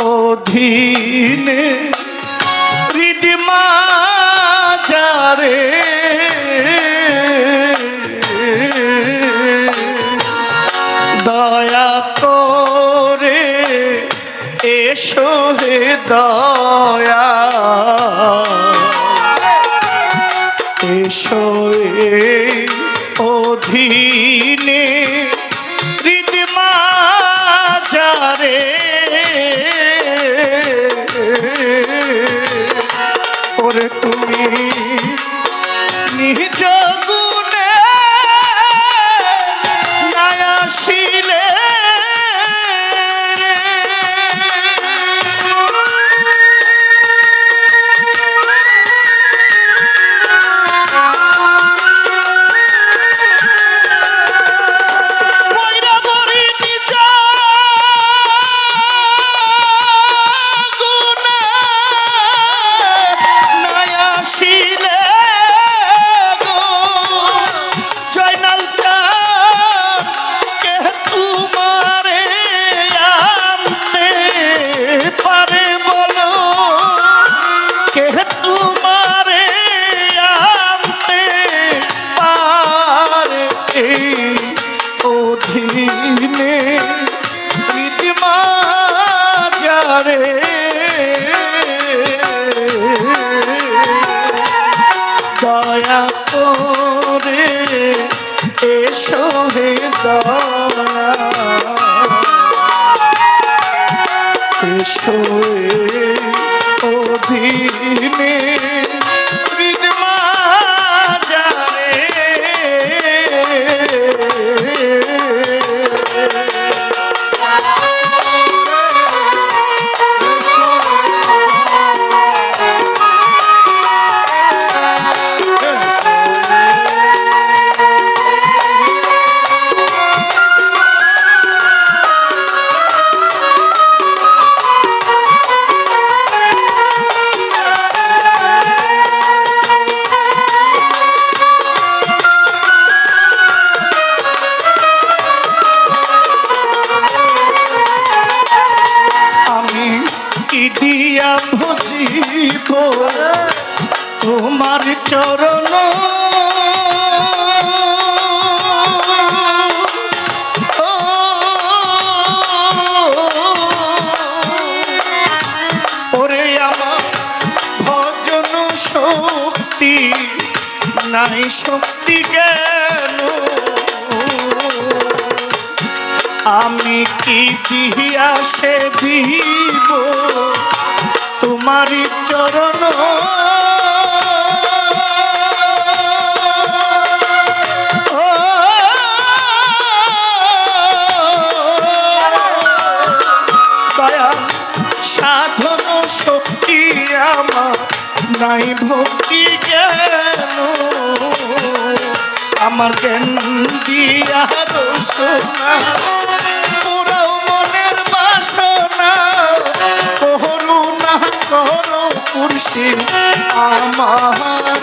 অধীনে। হৃদিমা যারে দয়া করে এসো হে দয়া। এসো অধীনে। এসো চরণ। ওরে আমার ভজন শক্তি, নাই শক্তি জ্ঞান আমি কি দিয়া সে দিব তোমারি চরণ নাই ভক্তি কেন আমার জ্ঞান দিয়া মনের বাসনা। করুণা করো পুরুষে আমার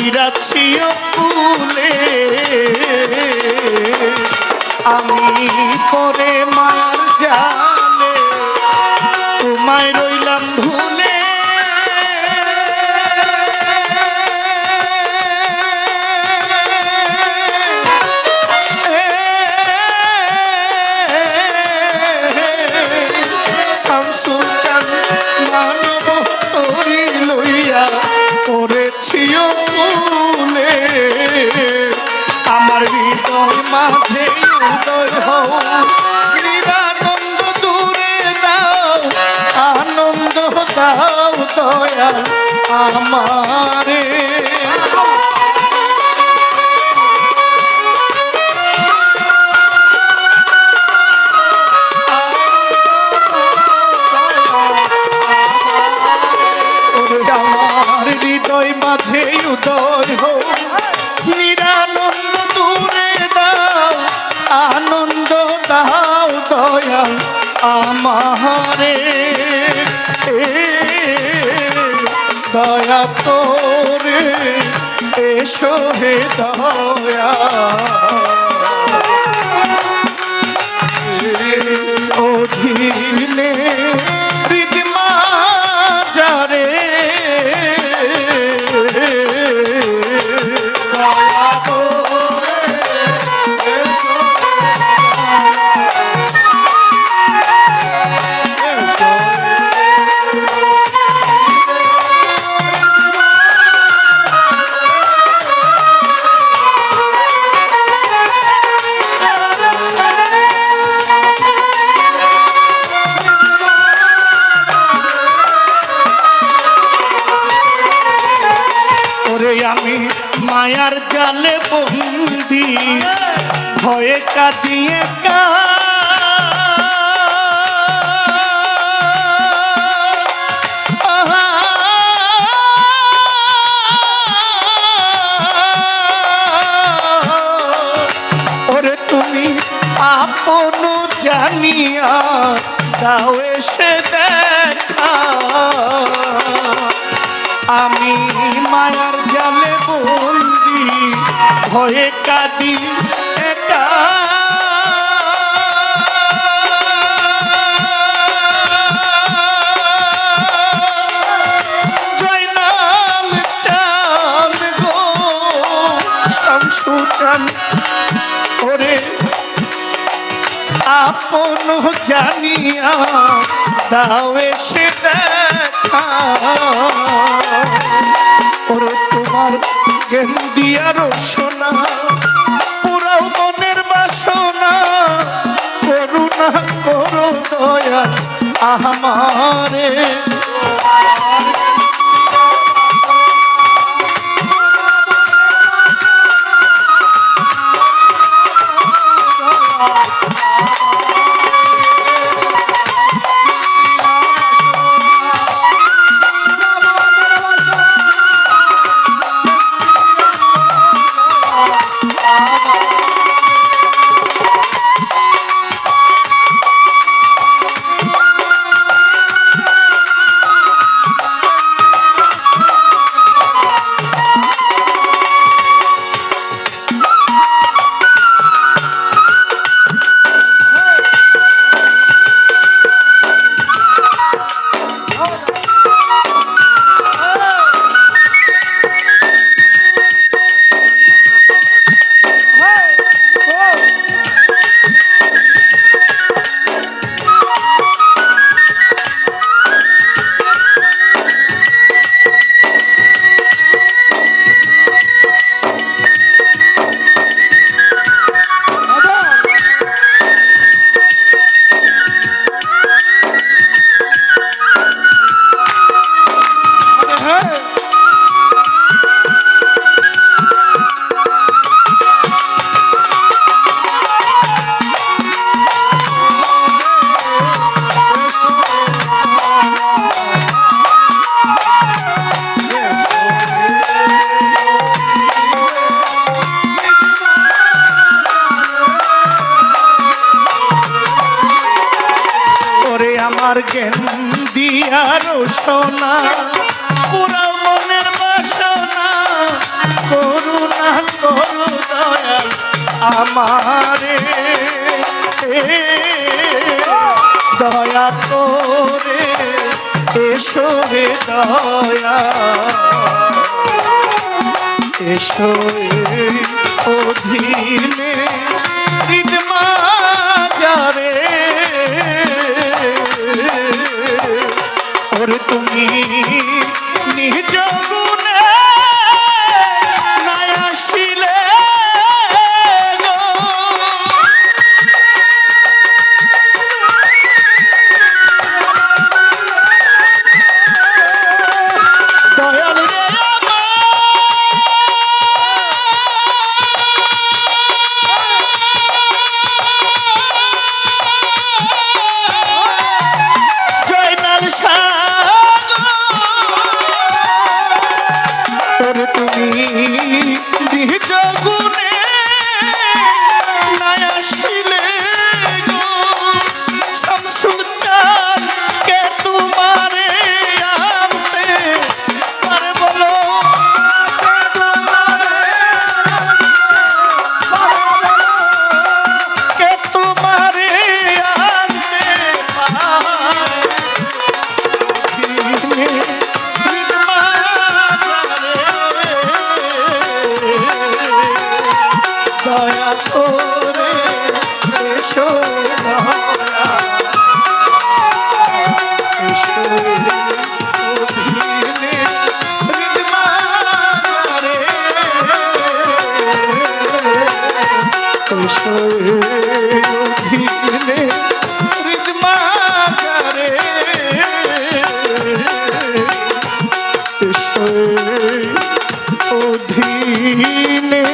কইরাছি ফুলে। আমি পরে মায়ার জালে তোমায় রইলাম ভুলে আমারে দয়া তোরে এসো হে দয়া। কাঁদিয়ে কা তুমি আপন জানিয়া দাও এসে দেখা। আমি মায়ার জালে বন্দি ভয়ে কাঁদি ওরে আপন জানিয়া দাও এসে দেখা ওরে তোমার জ্ঞান দিয়ার সোনা পুরাও মনের বাসনা করুণা করো দয়া আমারে বাসনা পুরাও মনের বাসনা করুণা করু দয়াল আমার। দয়া করে এসো দয়া। এসো অধীনে। তুমি নিজ অধীনে